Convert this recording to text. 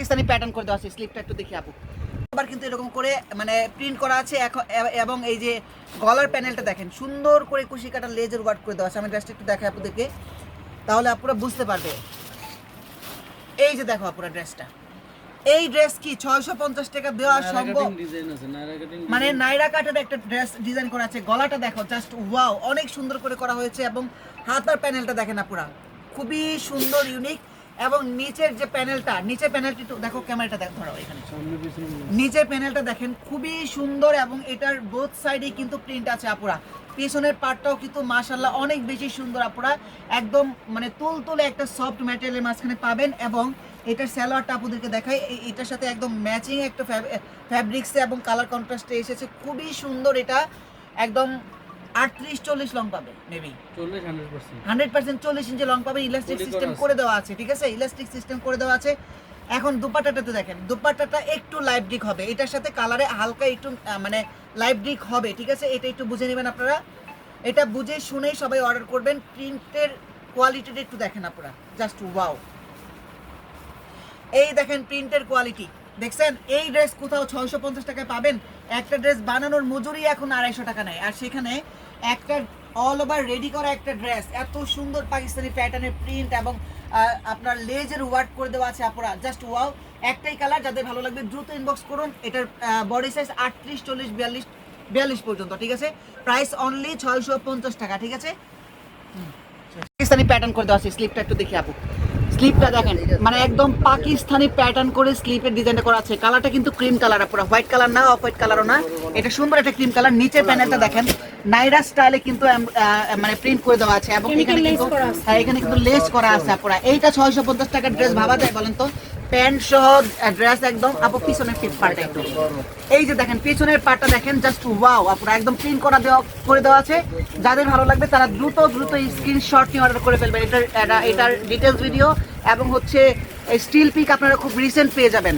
Pakistani pattern করে দেওয়া আছে স্লিপটা একটু দেখি আপু। আবার কিন্তু এরকম করে মানে প্রিন্ট করা আছে এখন এবং এই যে গলার প্যানেলটা দেখেন সুন্দর করে কুশি কাটা লেজের ওয়ার্ক করে দেওয়া আছে। আমি ড্রেসটা একটু দেখাই তাহলে আপুরা বুঝতে পারবে। এই যে দেখো আপুরা ড্রেসটা এই ড্রেস কি ছয়শো পঞ্চাশ টাকা দেওয়া সম্ভব? মানে নাইরা কাটের একটা ড্রেস ডিজাইন করা আছে। গলাটা দেখো জাস্ট ওয়াও অনেক সুন্দর করে করা হয়েছে এবং হাতার প্যানেলটা দেখেন আপুরা। খুবই সুন্দর ইউনিক এবং নিচের যে প্যানেলটা নিচের প্যানেলটি দেখো ক্যামেরাটা দেখো ধরো এখানে। নিচের প্যানেলটা দেখেন খুবই সুন্দর এবং এটার বোথ সাইডে কিন্তু প্রিন্ট আছে আপুরা। পিছনের পার্টটাও কিন্তু মাশাল্লাহ অনেক বেশি সুন্দর আপুরা। একদম মানে তুল তুলে একটা সফট ম্যাটেরিয়ালের মাঝখানে পাবেন এবং এটার স্যালোয়ারটা আপুদেরকে দেখাই। এই- এটার সাথে একদম ম্যাচিং একটা ফ্যাব্রিক্সে এবং কালার কন্ট্রাস্টে এসেছে। খুবই সুন্দর এটা। একদম আটত্রিশ চল্লিশ লং পাবে মেবি হান্ড্রেড পার্সেন্ট চল্লিশ ইঞ্চি লং পাবে ইলাস্টিক সিস্টেম করে দেওয়া আছে ঠিক আছে? ইলাস্টিক সিস্টেম করে দেওয়া আছে। এখন দুপাট্টাটাতে দেখেন দুপাট্টাটা একটু লাইভ ডিক হবে। এটার সাথে কালারে হালকা একটু মানে লাইভ ডিক হবে ঠিক আছে? এটা একটু বুঝে নেবেন আপনারা। এটা বুঝে শুনেই সবাই অর্ডার করবেন। প্রিন্টের কোয়ালিটিটা একটু দেখেন আপনারা। জাস্ট ওয়াও এই দেখেন প্রিন্টের কোয়ালিটি দেখছেন, এই ড্রেস কোথাও ছয়শো পঞ্চাশ টাকায় পাবেন। একটা ড্রেস বানানোর মজুরি এখন আড়াইশো টাকা নেয়। আর সেখানে একটা অল ওভার রেডি করা একটা ড্রেস এত সুন্দর পাকিস্তানি প্যাটার্নের প্রিন্ট এবং আপনার লেজের ওয়ার্ক করে দেওয়া আছে আপনারা জাস্ট ওয়াও একটাই কালার যাদের ভালো লাগবে দ্রুত ইনবক্স করুন। এটার বডি সাইজ আটত্রিশ, চল্লিশ, বিয়াল্লিশ বিয়াল্লিশ পর্যন্ত, ঠিক আছে? প্রাইস অনলি ছয়শো পঞ্চাশ টাকা, ঠিক আছে? পাকিস্তানি প্যাটার্ন করে দেওয়া আছে স্লিপটা একটু দেখি আপু। স্লিপটা দেখেন মানে একদম পাকিস্তানি প্যাটার্ন করে স্লিপের ডিজাইনটা করা আছে। কালারটা কিন্তু ক্রিম কালার পুরো হোয়াইট কালার না অফ হোয়াইট কালারও না। এটা সুন্দর একটা ক্রিম কালার নিচের প্যানেলটা দেখেন নাইরা স্টাইলে কিন্তু মানে প্রিন্ট করে দেওয়া আছে। এবং এখানে কিন্তু হ্যাঁ এখানে কিন্তু লেস করা আছে পুরো। এইটা ছয়শো পঞ্চাশ টাকার ড্রেস ভাবা যায় বলেন তো? প্যান্ট সহ ড্রেস একদম আপু পিছনের পার্টটা একটু। এই যে দেখেন পিছনের পার্টটা দেখেন জাস্ট ওয়াও আপুরা একদম প্রিন্ট করা দেওয়া করে দেওয়া আছে। যাদের ভালো লাগবে তারা দ্রুত দ্রুত স্ক্রিনশট নিয়ে অর্ডার করে ফেলবেন। এটার এটা- এটার ডিটেলস ভিডিও এবং হচ্ছে স্টিল পিক আপনারা খুব রিসেন্ট পেয়ে যাবেন।